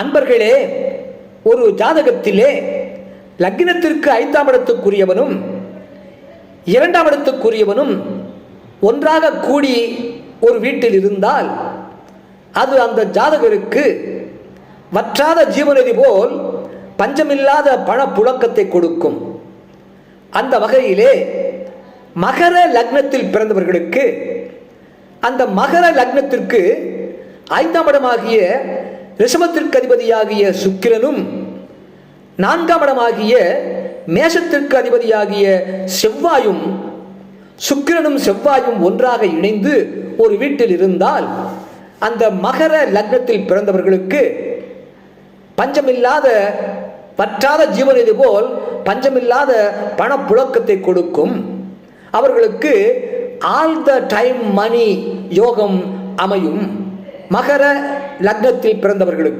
அன்பர்களே ஒரு ஜாதகத்திலே லக்னத்திற்கு ஐந்தாம் இடத்துக்குரியவனும் இரண்டாம் இடத்துக்குரியவனும் ஒன்றாக கூடி ஒரு வீட்டில் இருந்தால் அது அந்த ஜாதகருக்கு வற்றாத ஜீவநதி போல் பஞ்சமில்லாத பண புழக்கத்தை கொடுக்கும். அந்த வகையிலே மகர லக்னத்தில் பிறந்தவர்களுக்கு அந்த மகர லக்னத்திற்கு ஐந்தாம் இடமாகிய ரிஷபத்திற்கு அதிபதியாகிய சுக்கிரனும் நான்காம் இடமாகிய மேஷத்திற்கு அதிபதியாகிய செவ்வாயும் சுக்கிரனும் செவ்வாயும் ஒன்றாக இணைந்து ஒரு வீட்டில் இருந்தால் அந்த மகர லக்னத்தில் பிறந்தவர்களுக்கு பஞ்சமில்லாத பற்றாத ஜீவநிதி போல் பஞ்சமில்லாத பணப்புழக்கத்தை கொடுக்கும். அவர்களுக்கு ஆல் த டைம் மணி யோகம் அமையும். மகர லக்னத்தில் பிறந்தவர்களுக்கு